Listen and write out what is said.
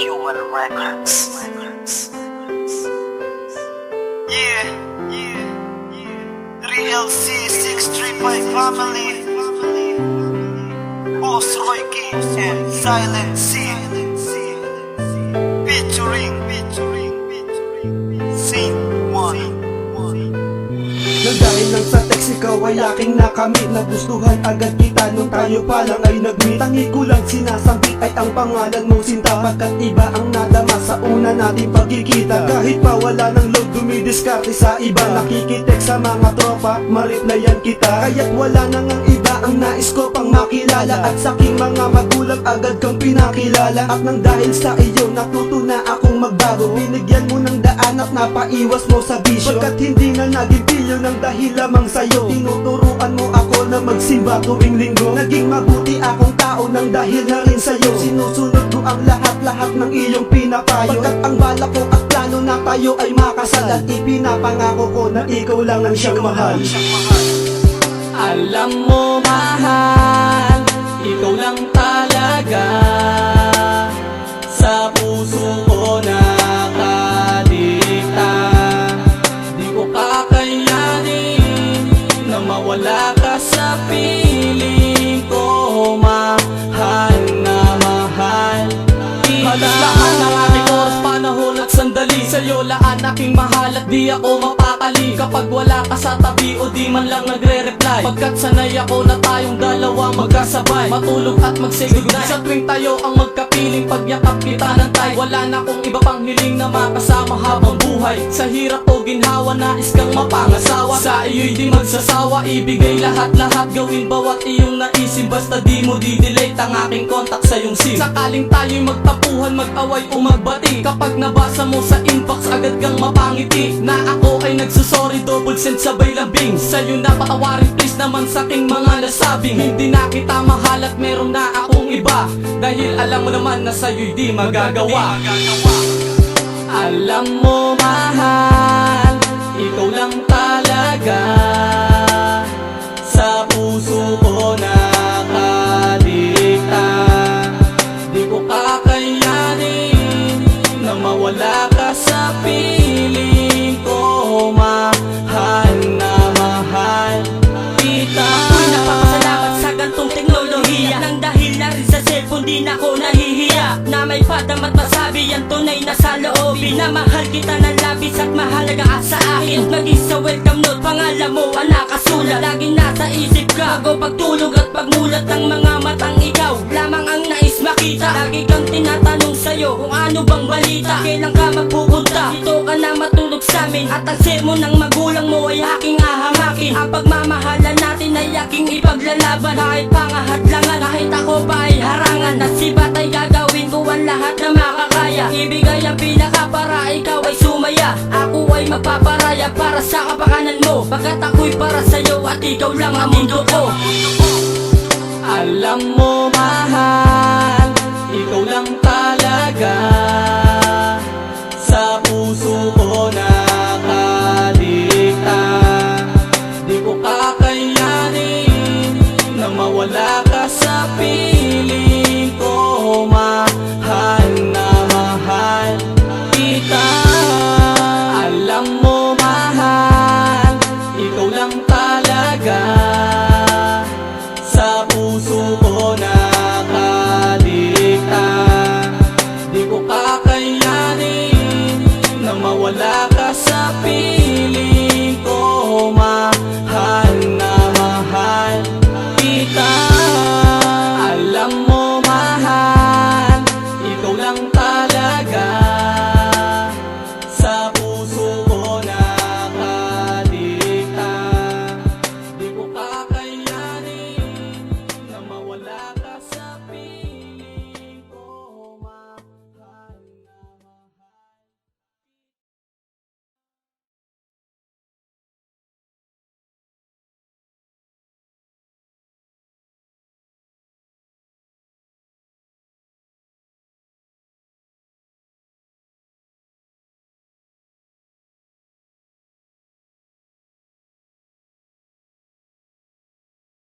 Human Records. Yeah, yeah, yeah. 3LC 635 family. Boss Roy King and Silent ikaw ay aking nakamit Nagustuhan agad kita nung tayo pa lang ay nag-meet. Tangi ko lang sinasambit ay ang pangalan mo sinta. Pagkat iba ang nadama sa una nating pagkikita. Kahit pa wala ng load dumidiskarte sa iba. Nakikitext sa mga tropa, ma-replyan kita. Kaya't wala nang ang iba ang nais ko pang makilala. At sa aking mga magulang agad kang pinakilala. At nang dahil sa iyo natuto na akong magbago. Binigyan mo ng daan at napaiwas mo sa bisyo Pagkat hindi na naging pilyo ng dahil lamang sa'yo Tinuturuan mo ako na magsimba tuwing linggo. Naging mabuti akong tao ng dahil na rin sa'yo. Sinusunod ko ang lahat-lahat ng iyong pinapayo. Pagkat ang bala ko at plano na tayo ay makasal At ipinapangako ko na ikaw lang ang siyang mahal. Alam mo mahal Ikaw lang talaga Na mawala ka sa piling ko Mahal na mahal. Halos lahat ng aking oras, panahon at sandali. Sa'yo laan aking mahal at di ako mapakali Kapag wala ka sa tabi o di man lang nagre-reply. Pagkat sanay ako na tayong dalawa magkasabay. Matulog at goodnight Sa tuwing tayo ang magkapiling Pagyakap kita ng tay Wala na akong iba pang hiling na makasama habang buhay. Sa hirap o ginhawa nais kang mapangasawa. Sa iyo'y di magsasawa Ibigay lahat-lahat. Gawin bawat iyong naisip Basta di mo di-delete ang aking contact sa iyong SIM. Sakaling tayo'y magtapuhan Mag-away o magbati. Kapag nabasa mo sa inbox Agad kang mapangiti Na ako ay nagsusorry Double send sabay lambing Sa'yo na patawarin please naman sa aking mga nasabing. Hindi na kita mahal at meron na akong iba. Dahil alam mo naman na sa'yo'y di magagawa. Alam mo mahal cellphone di na ako nahihiya Na may padam at masabi. Yan tunay na sa loobin Na mahal kita ng labis at mahalaga ka sa akin. Naging sa welcome note pangalan mo ang nakasulat. Laging nasa isip ka Bago pagtulog at pagmulat ng mga matang ikaw. Lamang makita Lagi kang tinatanong sa'yo kung ano bang balita. Kailan ka magpupunta? Dito ka na matulog sa amin. At ang sermon ng magulang mo ay aking ahamakin. Ang pagmamahalan natin ay aking ipaglalaban. Kahit pangahadlangan Kahit ako pa ay harangan. At sibat ay gagawin ko ang lahat na makakaya. Ibigay ang pinaka para ikaw ay sumaya. Ako ay mapaparaya para sa kapakanan mo. Pagkat ako'y para sa'yo at ikaw lang ang mundo ko. Alam mo mahal Wala ka sa piling ko, ma.